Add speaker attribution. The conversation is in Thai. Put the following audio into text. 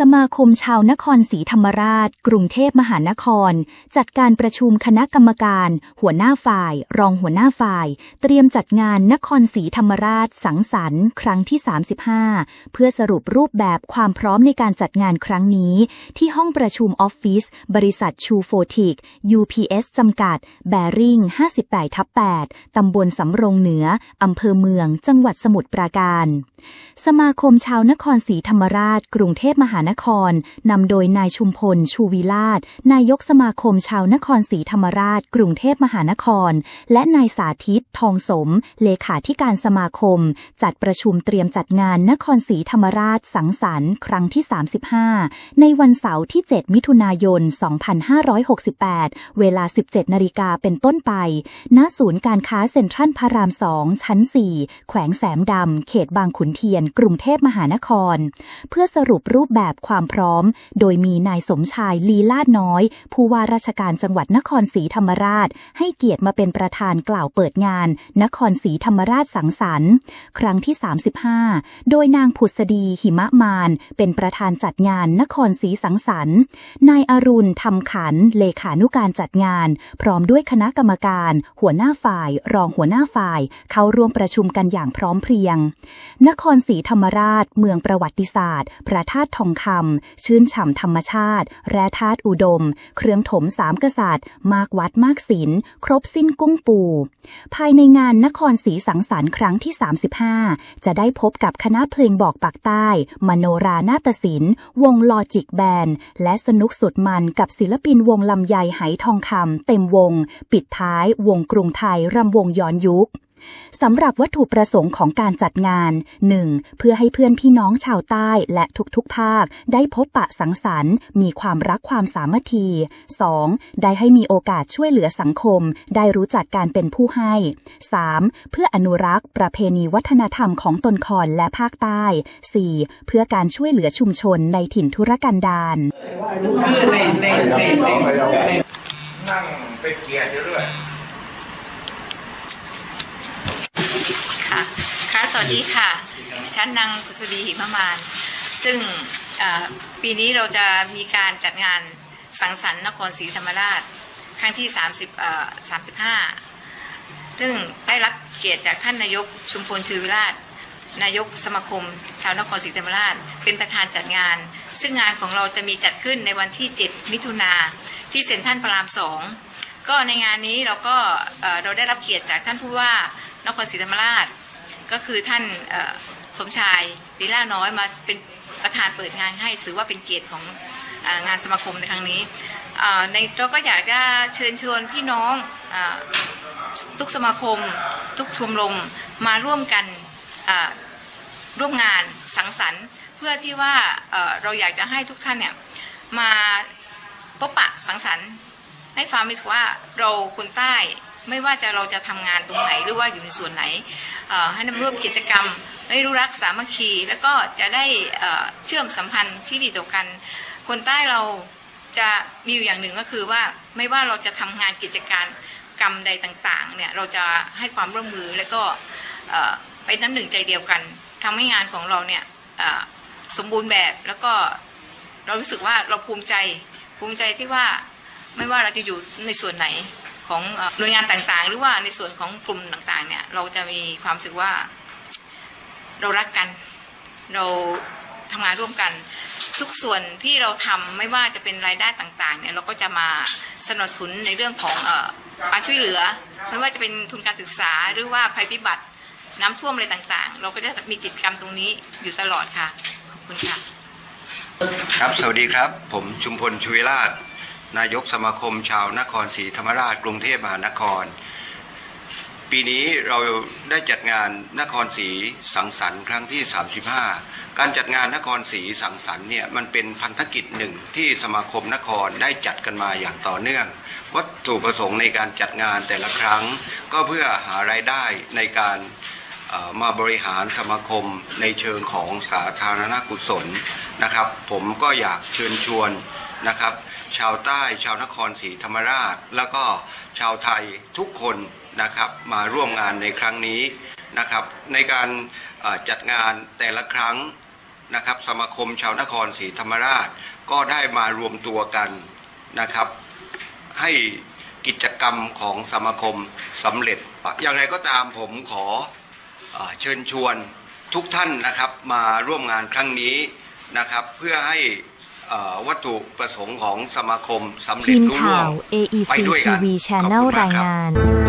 Speaker 1: สมาคมชาวนครศรีธรรมราช กรุงเทพมหานคร จัดการประชุมคณะกรรมการ หัวหน้าฝ่าย รองหัวหน้าฝ่าย เตรียมจัดงานนครศรีธรรมราช สังสรรค์ครั้งที่ 35 เพื่อสรุปรูปแบบความพร้อมในการจัดงานครั้งนี้ ที่ห้องประชุมออฟฟิศบริษัทชูโฟติก UPS จำกัด แบริ่ง 58ทับ8ตำบลสำโรงเหนืออำเภอเมือง จังหวัดสมุทรปราการ สมาคมชาวนครศรีธรรมราช กรุงเทพมหานครนำโดยนายชุมพล ชูวิลาศนายกสมาคมชาวนครศรีธรรมราช กรุงเทพมหานคร และนายสาธิต ทองสม เลขาธิการสมาคม จัดประชุมเตรียมจัดงานนครศรีธรรมราช สังสรรค์ครั้งที่ 35 ในวันเสาร์ที่ 7 มิถุนายน 2568 เวลา 17 นาฬิกาเป็นต้นไป ณ ศูนย์การค้าเซ็นทรัลพระราม 2 ชั้น 4 แขวงแสมดำ เขตบางขุนเทียน กรุงเทพมหานคร เพื่อสรุปรูปแบบความพร้อม โดยมีนายสมชายลีลาดน้อย ผู้ว่าราชการจังหวัดนครศรีธรรมราช ให้เกียรติมาเป็นประธานกล่าวเปิดงาน นครศรีธรรมราชสังสรรค์ครั้งที่ 35 โดยนางผุษดีหิมะมาน เป็นประธานจัดงานนครศรีสังสรรค์นายอรุณทำขันเลขานุการจัดงาน พร้อมด้วยคณะกรรมการ หัวหน้าฝ่าย รองหัวหน้าฝ่าย เข้าร่วมประชุมกันอย่างพร้อมเพรียง นครศรีธรรมราช เมืองประวัติศาสตร์พระธาตุทองคำชื่นฉ่ำธรรมชาติ แร่ธาตุอุดม เครื่องถมสามกษัตริย์ มากวัดมากศิลครบสิ้นกุ้งปู ภายในงานนครศรีสังสรรค์ครั้งที่ 35 จะได้พบกับคณะเพลงบอกปากใต้ มโนรานาฏศิลป์ วงลอจิกแบนด์และสนุกสุดมันกับศิลปินวงลำไยไหทองคำเต็มวง ปิดท้ายวงกรุงไทยรำวงย้อนยุค สำหรับวัตถุประสงค์ของการจัดงาน 1. เพื่อให้เพื่อนพี่น้องชาวใต้และทุกๆภาค ได้พบปะสังสรรค์ มีความรักความสามัคคี 2. ได้ให้มีโอกาสช่วยเหลือสังคม ได้รู้จักการเป็นผู้ให้ 3. เพื่ออนุรักษ์ ประเพณีวัฒนธรรมของตนคอนและภาคใต้ 4. เพื่อการช่วยเหลือชุมชนในถิ่นธุรกันดาร
Speaker 2: คือในในในในใน
Speaker 3: นั่งเป็นเกียรติอยู่ด้วย
Speaker 4: ค่ะค่ะสวัส ดีค่ะชั้นนางกุศดีหิมมาน ซึ่งปีนี้เราจะมีการจัดงานสังสรรค์นครศรีธรรมราช ครั้งที่ 30เอ่อ35 ซึ่งได้รับเกียรติจากท่านนายกชุมพลชื่อวิราช นายกสมาคม ชาวนครศรีธรรมราช เป็นประธานจัดงาน ซึ่งงานของเราจะมีจัดขึ้นในวันที่ 7 มิถุนาที่เซ็นทรัลพระรามสองก็ในงานนี้เราก็เราได้รับเกียรติจากท่านผู้ว่านครศรีธรรมราช ก็คือท่านสมชายลีล่าน้อยมาเป็นประธานเปิดงานให้ถือว่าเป็นเกียรติของงานสมาคมในครั้งนี้เอ่อในเราก็อยากจะเชิญชวนพี่น้องอทุกสมาคม ทุกชมรมมาร่วมกันร่วมงานสังสรรค์ เพื่อที่ว่าเอ่อเราอยากจะให้ทุกท่านเนี่ยมาพบปะสังสรรค์ ให้ความรู้สึกว่าเราคนใต้ ไม่ว่าจะเราจะทำงานตรงไหนหรือว่าอยู่ในส่วนไหนให้นำร่วมกิจกรรมได้รู้รักสามัคคี แล้วก็จะได้เชื่อมสัมพันธ์ที่ดีต่อกัน คนใต้เราจะมีอยู่อย่างหนึ่งก็คือว่าไม่ว่าเราจะทำงานกิจการกรรมใดต่างๆเนี่ยเราจะให้ความร่วมมือแล้วก็เอ่อเป็นน้ำหนึ่งใจเดียวกันทำให้งานของเราเนี่ยสมบูรณ์แบบแล้วก็เรารู้สึกว่าเราภูมิใจภูมิใจที่ว่าไม่ว่าเราจะอยู่ในส่วนไหน ของหน่วยงานต่างๆ หรือว่าในส่วนของกลุ่มต่างๆ เนี่ยเราจะมีความรู้สึกว่าเรารักกัน เราทำงานร่วมกัน ทุกส่วนที่เราทำไม่ว่าจะเป็นรายได้ต่างๆ เนี่ยเราก็จะมาสนับสนุนในเรื่องของเอ่อการช่วยเหลือ ไม่ว่าจะเป็นทุนการศึกษาหรือว่าภัยพิบัติน้ำท่วมอะไรต่างๆ เราก็จะมีกิจกรรมตรงนี้อยู่ตลอดค่ะ ขอบคุณค่ะ
Speaker 3: ครับ สวัสดีครับ ผมชุมพลชวิราช นายกสมาคมชาวนครศรีธรรมราชกรุงเทพมหานคร ปีนี้เราได้จัดงานนครศรีสังสรรค์ครั้งที่ 35 การจัดงานนครศรีสังสรรค์เนี่ยมันเป็นพันธกิจหนึ่งที่สมาคมนครได้จัดกันมาอย่างต่อเนื่อง วัตถุประสงค์ในการจัดงานแต่ละครั้ง ก็เพื่อหารายได้ในการมาบริหารสมาคมในเชิงของสาธารณกุศลนะครับ ผมก็อยากเชิญชวน นะครับ ชาวใต้ชาวนครศรีธรรมราช แล้วก็ชาวไทยทุกคนนะครับมาร่วมงานในครั้งนี้นะครับ ในการจัดงานแต่ละครั้งนะครับ สมาคมชาวนครศรีธรรมราชก็ได้มารวมตัวกันนะครับ ให้กิจกรรมของสมาคมสำเร็จ อย่างไรก็ตามผมขอเอ่อเชิญชวนทุกท่านนะครับมาร่วมงานครั้งนี้นะครับ เพื่อให้ เอ่อวัตถุประสงค์ของสมาคมสำเร็
Speaker 1: ที
Speaker 3: จ
Speaker 1: ม
Speaker 3: รุ่
Speaker 1: ข่า
Speaker 3: ร่ว
Speaker 1: ว
Speaker 3: ง
Speaker 1: AEC
Speaker 3: ไปด้วยกัน
Speaker 1: TV
Speaker 3: ขอบคุณ
Speaker 1: Channel
Speaker 3: มาก
Speaker 1: ราย
Speaker 3: ครับ
Speaker 1: งาน